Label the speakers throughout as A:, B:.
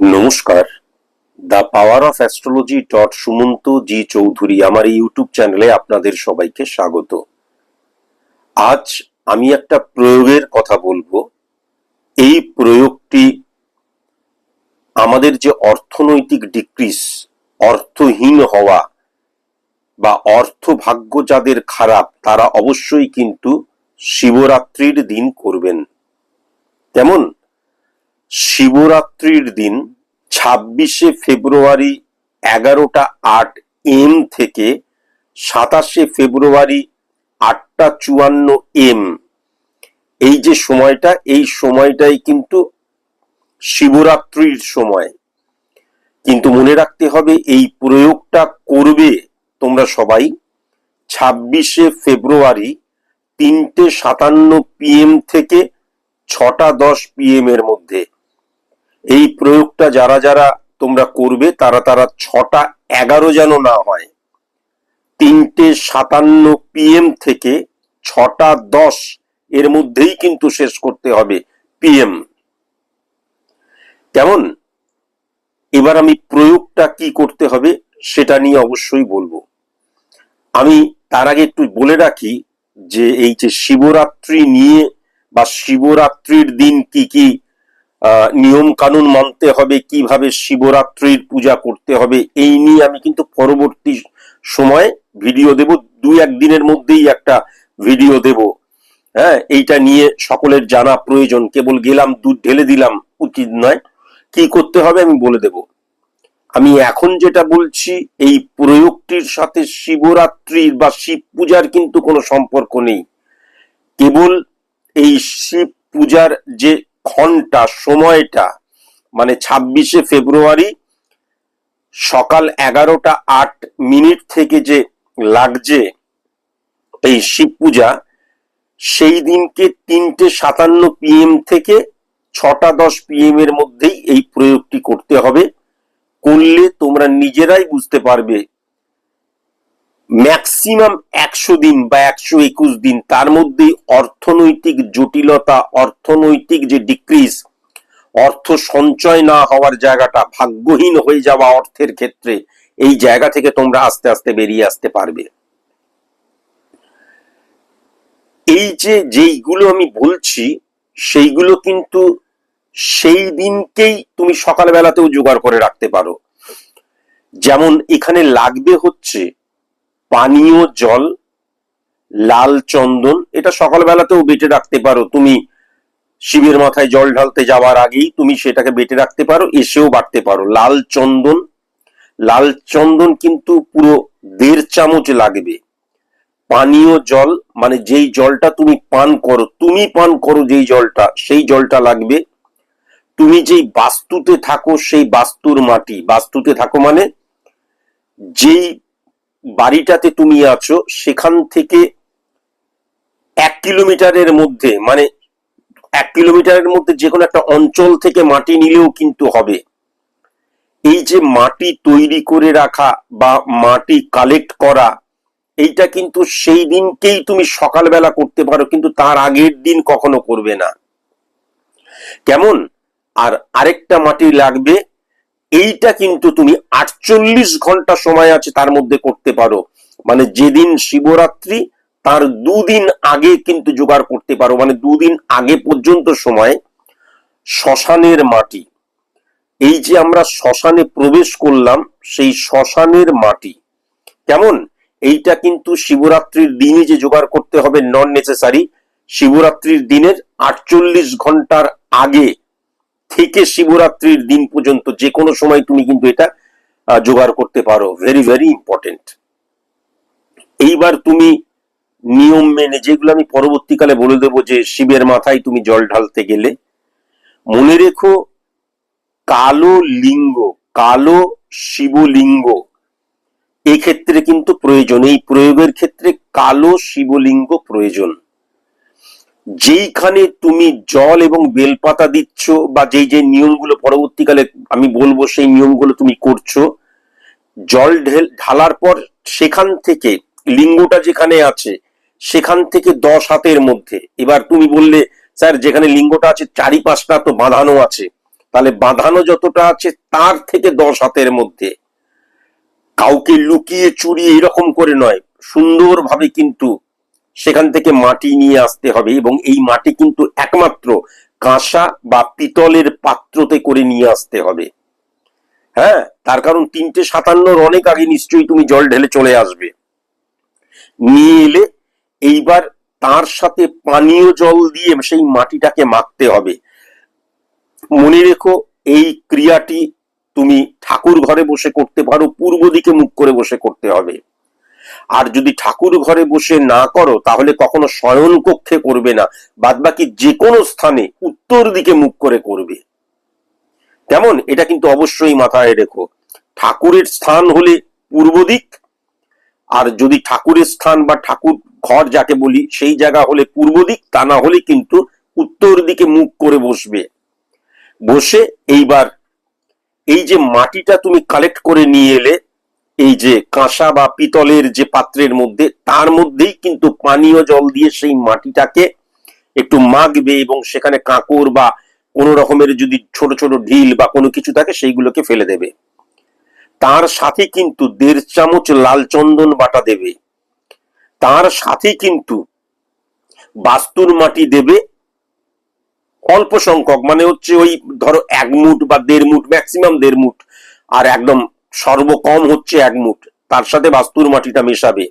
A: নমস্কার। The power of astrology dot Sumanta ji Chowdhury আমার এই ইউটিউব চ্যানেলে আপনাদের সবাইকে স্বাগত। আজ আমি একটা প্রয়োগের কথা বলব। এই প্রয়োগটি আমাদের যে অর্থনৈতিক ডিক্রিস অর্থহীন হওয়া বা অর্থ ভাগ্য যাদের খারাপ, তারা অবশ্যই কিন্তু শিবরাত্রির দিন করবেন। কেমন শিবরাত্রির দিন ছাব্বিশে ফেব্রুয়ারি এগারোটা আট এম থেকে সাতাশে ফেব্রুয়ারি আটটা চুয়ান্ন এম। এই যে সময়টা, এই সময়টাই কিন্তু শিবরাত্রির সময়। কিন্তু মনে রাখতে হবে, এই প্রয়োগটা করবে তোমরা সবাই ছাব্বিশে ফেব্রুয়ারি তিনটে সাতান্ন পিএম থেকে ছটা দশ পিএম এর মধ্যে। এই প্রয়োগটা যারা যারা তোমরা করবে, তারা তারা ছটা এগারো যেন না হয়। তিনটে সাতান্ন পিএম থেকে ছটা দশ এর মধ্যেই কিন্তু শেষ করতে হবে পিএম কেমন? এবার আমি প্রয়োগটা কি করতে হবে সেটা নিয়ে অবশ্যই বলব। আমি তার আগে একটু বলে রাখি যে, এই যে শিবরাত্রি নিয়ে বা শিবরাত্রির দিন কি কি নিয়ম কানুন মানতে হবে, কীভাবে শিবরাত্রির পূজা করতে হবে, এই নিয়ে আমি কিন্তু পরবর্তী সময়ে ভিডিও দেব। দু একদিনের মধ্যেই একটা ভিডিও দেব। হ্যাঁ এইটা নিয়ে সকলের জানা প্রয়োজন। কেবল গেলাম, দুধ ঢেলে দিলাম, উচিত নয়। কি করতে হবে আমি বলে দেব। আমি এখন যেটা বলছি, এই প্রয়োগটির সাথে শিবরাত্রির বা শিব পূজার কিন্তু কোনো সম্পর্ক নেই। কেবল এই শিব পূজার যে ঘণ্টা, সময়টা মানে ছাব্বিশে ফেব্রুয়ারি সকাল এগারোটা আট মিনিট থেকে যে লাগছে এই শিব পূজা, সেই দিনকে তিনটে সাতান্ন পিএম থেকে ছটা দশ পিএম এর মধ্যেই এই প্রয়োগটি করতে হবে। করলে তোমরা নিজেরাই বুঝতে পারবে ম্যাক্সিমাম একশো দিন বা একশো একুশ দিন, তার মধ্যেই অর্থনৈতিক জটিলতা, অর্থনৈতিক যে ডিক্রিজ অর্থ সঞ্চয় না হওয়ার জায়গাটা ভাগ্যহীন হয়ে যাওয়া অর্থের ক্ষেত্রে এই জায়গা থেকে তোমরা আস্তে আস্তে বেরিয়ে আসতে পারবে। এই যে যেইগুলো আমি বলছি, সেইগুলো কিন্তু সেই দিনকেই তুমি সকালবেলাতেও জোগাড় করে রাখতে পারো। যেমন এখানে লাগবে হচ্ছে পানীয় জল, লাল চন্দন, এটা সকালবেলাতেও বেটে রাখতে পারো। তুমি শিবের মাথায় জল ঢালতে যাওয়ার আগেই তুমি সেটাকে বেটে রাখতে পারো, এসেও বাড়তে পারো। লাল চন্দন লাল চন্দন কিন্তু পুরো দেড় চামচ লাগবে। পানীয় জল মানে যেই জলটা তুমি পান করো, তুমি পান করো যেই জলটা, সেই জলটা লাগবে। তুমি যেই বাস্তুতে থাকো, সেই বাস্তুর মাটি। বাস্তুতে থাকো মানে যেই বাড়িটাতে তুমি আছো, সেখান থেকে এক কিলোমিটারের মধ্যে মানে এক কিলোমিটারের মধ্যে যে কোনো একটা অঞ্চল থেকে মাটি নিলেও কিন্তু হবে। এই যে মাটি তৈরি করে রাখা বা মাটি কালেক্ট করা, এইটা কিন্তু সেই দিনকেই তুমি সকালবেলা করতে পারো, কিন্তু তার আগের দিন কখনো করবে না। কেমন? আর আরেকটা মাটি লাগবে এইটা কিন্তু তুমি আটচল্লিশ ঘণ্টা সময় আছে তার মধ্যে করতে পারো। মানে যেদিন শিবরাত্রি, তার দুদিন আগে কিন্তু জোগাড় করতে পারো। মানে দুদিন আগে পর্যন্ত সময় শ্মশানের মাটি। এই যে আমরা শ্মশানে প্রবেশ করলাম, সেই শ্মশানের মাটি। কেমন? এইটা কিন্তু শিবরাত্রির দিনে যে জোগাড় করতে হবে নন নেসেসারি শিবরাত্রির দিনের আটচল্লিশ ঘণ্টার আগে থেকে শিবরাত্রির দিন পর্যন্ত যে কোনো সময় তুমি কিন্তু এটা জোগাড় করতে পারো। ভেরি ভেরি ইম্পর্টেন্ট এইবার তুমি নিয়ম মেনে, যেগুলো আমি পরবর্তীকালে বলে দেব যে শিবের মাথায় তুমি জল ঢালতে গেলে, মনে রেখো কালো লিঙ্গ, কালো শিবলিঙ্গ, এক্ষেত্রে কিন্তু প্রয়োজন। এই প্রয়োগের ক্ষেত্রে কালো শিবলিঙ্গ প্রয়োজন। যেইখানে তুমি জল এবং বেলপাতা দিচ্ছ বা যেই যে নিয়মগুলো পরবর্তীকালে আমি বলব সেই নিয়মগুলো তুমি করছ, জল ঢেল, ঢালার পর সেখান থেকে, লিঙ্গটা যেখানে আছে, সেখান থেকে দশ হাতের মধ্যে। এবার তুমি বললে, স্যার, যেখানে লিঙ্গটা আছে চারি পাঁচটা তো বাঁধানো আছে। তাহলে বাঁধানো যতটা আছে তার থেকে দশ হাতের মধ্যে। কাউকে লুকিয়ে চুরিয়ে এরকম করে নয়, সুন্দরভাবে কিন্তু সেখান থেকে মাটি নিয়ে আসতে হবে এবং এই মাটি কিন্তু একমাত্র কাঁসা বা পিতলের পাত্রতে করে নিয়ে আসতে হবে। হ্যাঁ তার কারণ তিনটে সাতান্নর অনেক আগে নিশ্চয়ই তুমি জল ঢেলে চলে আসবে। নিয়ে এলে এইবার তার সাথে পানীয় জল দিয়ে সেই মাটিটাকে মাখতে হবে। মনে রেখো, এই ক্রিয়াটি তুমি ঠাকুর ঘরে বসে করতে পারো, পূর্ব দিকে মুখ করে বসে করতে হবে। আর যদি ঠাকুর ঘরে বসে না করো, তাহলে কখনো শয়ন কক্ষে করবে না। বাদ বাকি যে কোনো স্থানে উত্তর দিকে মুখ করে করবে। কেমন? এটা কিন্তু অবশ্যই মাথায় রেখো। ঠাকুরের স্থান হলে পূর্ব দিক, আর যদি ঠাকুরের স্থান বা ঠাকুর ঘর যাকে বলি, সেই জায়গা হলে পূর্ব দিক, তা না হলে কিন্তু উত্তর দিকে মুখ করে বসবে। বসে এইবার এই যে মাটিটা তুমি কালেক্ট করে নিয়ে এলে এই যে কাঁসা বা পিতলের যে পাত্রের মধ্যে, তার মধ্যেই কিন্তু পানীয় জল দিয়ে সেই মাটিটাকে একটু মাখবে এবং সেখানে কাঁকড় বা কোনো রকমের যদি ছোট ছোট ঢিল বা কোনো কিছু থাকে, সেইগুলোকে ফেলে দেবে। তার সাথে কিন্তু দেড় চামচ লাল চন্দন বাটা দেবে। তার সাথে কিন্তু বাস্তুর মাটি দেবে অল্প সংখ্যক মানে হচ্ছে ওই ধরো এক মুঠ বা দেড় মুঠ ম্যাক্সিমাম দেড় মুঠ, আর একদম সর্বকম হচ্ছে এক মুঠ। তার সাথে বাস্তুর মাটিটা মেশাবে।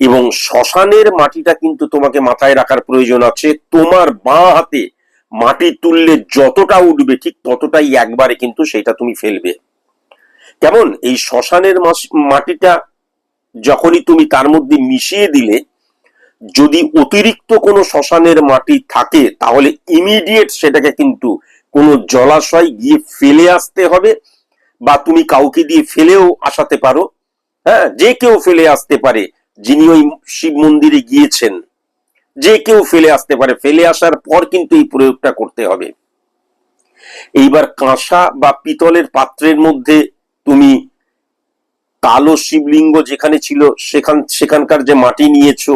A: এবং শ্মশানের মাটিটা কিন্তু তোমাকে মাথায় রাখার প্রয়োজন আছে। তোমার বাঁ হাতে মাটি তুললে যতটা উঠবে ঠিক ততটাই একবারে কিন্তু সেটা তুমি ফেলবে। কেমন? এই শ্মশানের মাটিটা যখনই তুমি তার মধ্যে মিশিয়ে দিলে, যদি অতিরিক্ত কোনো শ্মশানের মাটি থাকে, তাহলে ইমিডিয়েট সেটাকে কিন্তু কোনো জলাশয় গিয়ে ফেলে আসতে হবে। বা তুমি কাউকে দিয়ে ফেলেও আসাতে পারো। হ্যাঁ যে কেউ ফেলে আসতে পারে, যিনি ওই শিব মন্দিরে গিয়েছেন, যে কেউ ফেলে আসতে পারে। ফেলে আসার পর কিন্তু এই প্রয়োগটা করতে হবে। এইবার কাঁসা বা পিতলের পাত্রের মধ্যে তুমি কালো শিবলিঙ্গ যেখানে ছিল, সেখান, সেখানকার যে মাটি নিয়েছো,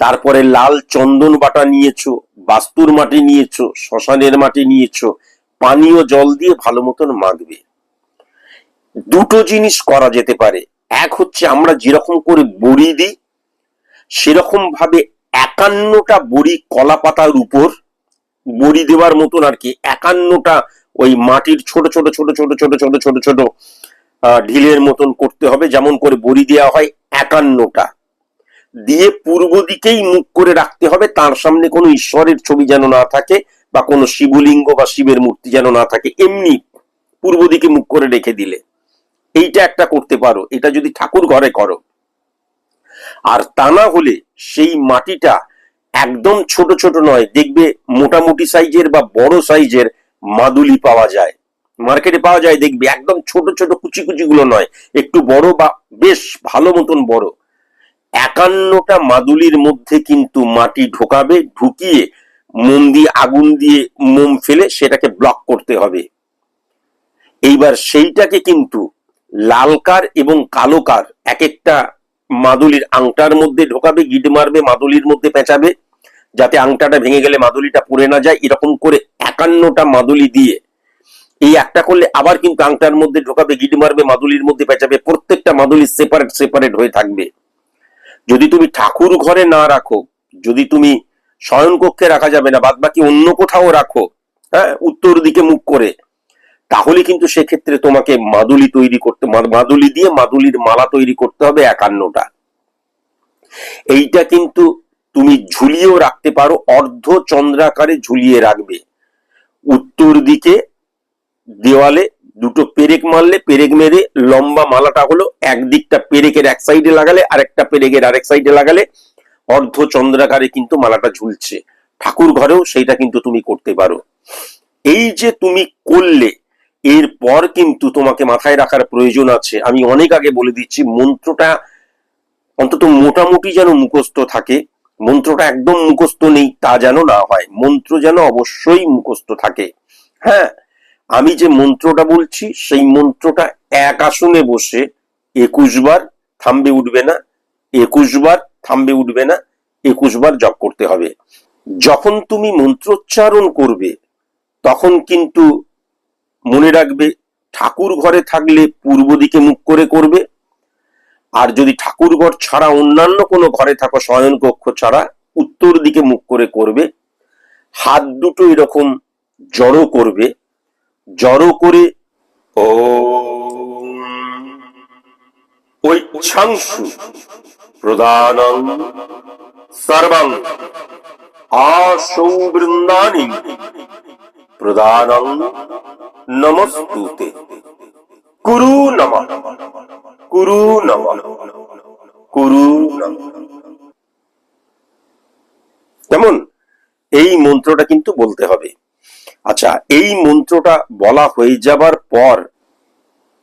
A: তারপরে লাল চন্দন বাটা নিয়েছো, বাস্তুর মাটি নিয়েছো, শ্মশানের মাটি নিয়েছো, পানীয় জল দিয়ে ভালো মতন মাখবে। দুটো জিনিস করা যেতে পারে। এক হচ্ছে আমরা যেরকম করে বড়ি দিই সেরকম ভাবে একান্নটা বড়ি কলা পাতার উপর বড়ি দেওয়ার মতন আর কি, একান্নটা ওই মাটির ছোট ছোট ছোট ছোট ছোট ছোট ছোট ছোট ঢিলের মতন করতে হবে, যেমন করে বড়ি দেওয়া হয় একান্নটা। দিয়ে পূর্ব দিকেই মুখ করে রাখতে হবে, তার সামনে কোনো ঈশ্বরের ছবি যেন না থাকে বা কোনো শিবলিঙ্গ বা শিবের মূর্তি যেন না থাকে, এমনি পূর্ব দিকে মুখ করে রেখে দিলে। এইটা একটা করতে পারো, এটা যদি ঠাকুর ঘরে করো। আর তা না হলে সেই মাটিটা একদম ছোট ছোট নয়, দেখবে মোটামুটি সাইজের বা বড় সাইজের মাদুলি পাওয়া যায়। মার্কেটে পাওয়া যায়, দেখবে একদম ছোট ছোট কুচি কুচি গুলো নয়, একটু বড় বা বেশ ভালো মতন বড়। একান্নটা মাদুলির মধ্যে কিন্তু মাটি ঢোকাবে, ঢুকিয়ে মোম দিয়ে আগুন দিয়ে মোম ফেলে সেটাকে ব্লক করতে হবে। এইবার সেইটাকে কিন্তু লালকার এবং কালোকার এক একটা মাদুলির আংটার মধ্যে ঢোকাবে, গিট মারবে, মাদুলির মধ্যে পেঁচাবে, যাতে আংটাটা ভেঙে গেলে মাদুলিটা পড়ে না যায়। এরকম করে একান্নটা মাদুলি দিয়ে এই একটা করলে আবার কিন্তু আংটার মধ্যে ঢোকাবে, গিট মারবে, মাদুলির মধ্যে পেঁচাবে, প্রত্যেকটা মাদুলি সেপারেট সেপারেট হয়ে থাকবে। যদি তুমি ঠাকুর ঘরে না রাখো, যদি তুমি শয়ন কক্ষে রাখা যাবে না বাদ বাকি অন্য কোথাও রাখো হ্যাঁ উত্তর দিকে মুখ করে তাহলে কিন্তু সেক্ষেত্রে তোমাকে মাদুলি তৈরি করতে মাদুলি দিয়ে মাদুলির মালা তৈরি করতে হবে একান্নটা। এইটা কিন্তু তুমি ঝুলিয়েও রাখতে পারো, অর্ধ চন্দ্রাকারে ঝুলিয়ে রাখবে। উত্তর দিকে দেওয়ালে দুটো পেরেক মারলে, পেরেক মেরে লম্বা মালাটা হলো একদিকটা পেরেকের এক সাইডে লাগালে, আরেকটা পেরেকের আরেক সাইডে লাগালে অর্ধ চন্দ্রাকারে কিন্তু মালাটা ঝুলছে। ঠাকুর ঘরেও সেইটা কিন্তু তুমি করতে পারো। এই যে তুমি করলে এরপর কিন্তু তোমাকে মাথায় রাখার প্রয়োজন আছে। আমি অনেক আগে বলে দিচ্ছি, মন্ত্রটা অন্তত মোটামুটি যেন মুখস্থ থাকে। মন্ত্রটা একদম মুখস্থ নেই, তা যেন না হয়। মন্ত্র যেন অবশ্যই মুখস্থ থাকে। হ্যাঁ আমি যে মন্ত্রটা বলছি, সেই মন্ত্রটা এক আসনে বসে একুশ বার থামবে উঠবে না, একুশ বার থামবে উঠবে না, একুশ বার জপ করতে হবে। যখন তুমি মন্ত্রোচ্চারণ করবে, তখন কিন্তু মনে রাখবে, ঠাকুর ঘরে থাকলে পূর্ব দিকে মুখ করে করবে। আর যদি ঠাকুর ঘর ছাড়া অন্যান্য কোনো ঘরে থাকো, শয়ন কক্ষ ছাড়া, উত্তর দিকে মুখ করে করবে। হাত দুটো এরকম জড়ো করবে। জড়ো করে ও ওই ছাংসু প্রধানং সর্বং আশৌ বৃন্দানি প্রধানং নমস্তুতে। কুরু নম। কুরু নম। কুরু নম। কেমন এই মন্ত্রটা কিন্তু বলতে হবে। আচ্ছা এই মন্ত্রটা বলা হয়ে যাবার পর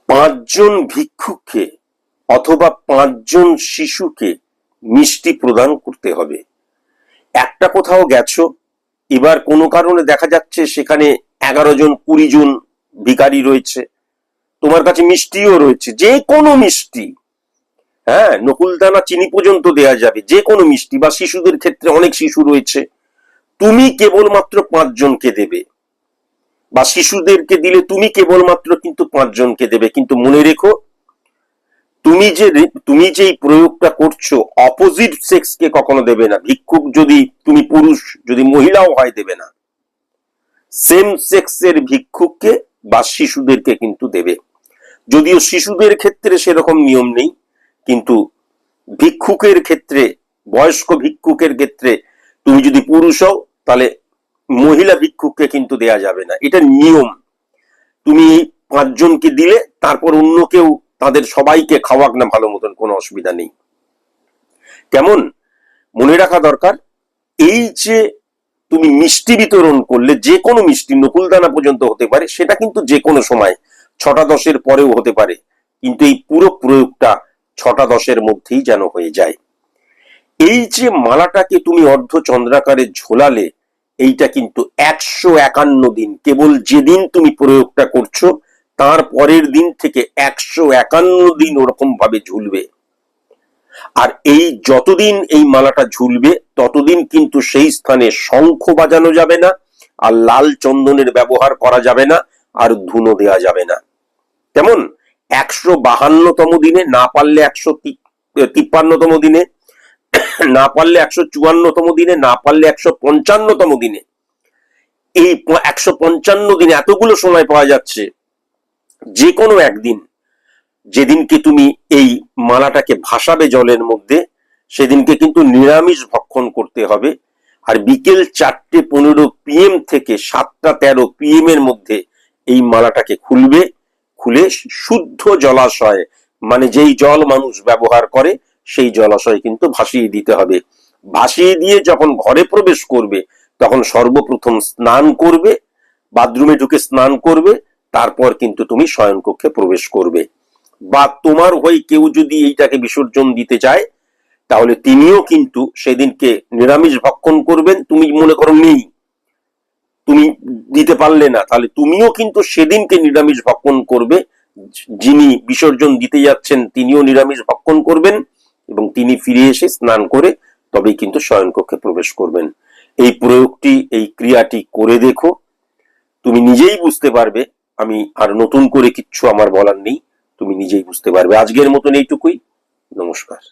A: পাঁচজন ভিক্ষুককে অথবা পাঁচজন শিশুকে মিষ্টি প্রদান করতে হবে। একটা কোথাও গেছো, এবার কোনো কারণে দেখা যাচ্ছে সেখানে এগারো জন, কুড়ি জন ভিখারি রয়েছে, তোমার কাছে মিষ্টিও রয়েছে, যে কোনো মিষ্টি হ্যাঁ নকুলদানা চিনি পর্যন্ত দেয়া যাবে, যে কোনো মিষ্টি, বা শিশুদের ক্ষেত্রে অনেক শিশু রয়েছে, তুমি কেবলমাত্র পাঁচজনকে দেবে, বা শিশুদেরকে দিলে তুমি কেবলমাত্র কিন্তু পাঁচজনকে দেবে, কিন্তু মনে রেখো, তুমি যে তুমি যে প্রয়োগটা করছ অপোজিট সেক্সকে কখনো দেবে না, ভিক্ষুক যদি, তুমি পুরুষ, যদি মহিলাও হয় দেবে না সেম সেক্সের ভিক্ষুককে বা শিশুদেরকে কিন্তু দেবে। যদিও শিশুদের ক্ষেত্রে সেরকম নিয়ম নেই, কিন্তু ভিক্ষুকের ক্ষেত্রে, বয়স্ক ভিক্ষুকের ক্ষেত্রে তুমি যদি পুরুষ হও, তাহলে মহিলা ভিক্ষুককে কিন্তু দেয়া যাবে না। এটা নিয়ম। তুমি পাঁচজনকে দিলে, তারপর অন্য কেউ তাদের সবাইকে খাওয়াক না ভালো মতন, কোনো অসুবিধা নেই। কেমন? মনে রাখা দরকার, এই যে তুমি মিষ্টি বিতরণ করলে যে কোনো মিষ্টি নকুলদানা পর্যন্ত হতে পারে, সেটা কিন্তু যে কোনো সময়, ছটা দশের পরেও হতে পারে। কিন্তু এই পুরো প্রয়োগটা ছটা দশের মধ্যেই যেন হয়ে যায়। এই যে মালাটাকে তুমি অর্ধ চন্দ্রাকারে ঝোলালে, এইটা কিন্তু একশো একান্ন দিন, কেবল যেদিন তুমি প্রয়োগটা করছ, তার পরের দিন থেকে একশো একান্ন দিন ওরকম ভাবে ঝুলবে। আর এই যতদিন এই মালাটা ঝুলবে, ততদিন কিন্তু সেই স্থানে শঙ্খ বাজানো যাবে না, আর লাল চন্দনের ব্যবহার করা যাবে না, আর ধুনো দেওয়া যাবে না। কেমন? একশো বাহান্নতম দিনে, না পারলে একশো তিপ্পান্নতম দিনে, না পারলে একশো চুয়ান্নতম দিনে, না পারলে একশো পঞ্চান্নতম দিনে। এই একশো পঞ্চান্ন দিনে এতগুলো সময় পাওয়া যাচ্ছে, যে কোনো একদিন। যেদিনকে তুমি এই মালাটাকে ভাসাবে জলের মধ্যে, সেদিনকে কিন্তু নিরামিষ ভক্ষণ করতে হবে। আর বিকেল চারটে পনেরো পিএম থেকে সাতটা তেরো পিএম এর মধ্যে এই মালাটাকে খুলবে। খুলে শুদ্ধ জলাশয় মানে যেই জল মানুষ ব্যবহার করে, সেই জলাশয় কিন্তু ভাসিয়ে দিতে হবে। ভাসিয়ে দিয়ে যখন ঘরে প্রবেশ করবে, তখন সর্বপ্রথম স্নান করবে, বাথরুমে ঢুকে স্নান করবে, তারপর কিন্তু তুমি শয়নকক্ষে প্রবেশ করবে। বা তোমার হয়ে কেউ যদি এইটাকে বিসর্জন দিতে চায়, তাহলে তিনিও কিন্তু সেদিনকে নিরামিষ ভক্ষণ করবেন, তুমি মনে করো নেই। তুমি দিতে পারলে না, তাহলে তুমিও কিন্তু সেদিনকে নিরামিষ ভক্ষণ করবে। যিনি বিসর্জন দিতে যাচ্ছেন, তিনিও নিরামিষ ভক্ষণ করবেন এবং তিনি ফিরে এসে স্নান করে তবেই কিন্তু শয়নকক্ষে প্রবেশ করবেন। এই প্রয়োগটি, এই ক্রিয়াটি করে দেখো। তুমি নিজেই বুঝতে পারবে, আমি আর নতুন করে কিচ্ছু আমার বলার নেই। তুমি নিজেই বুঝতে পারবে। আজকের মতন এইটুকুই। নমস্কার।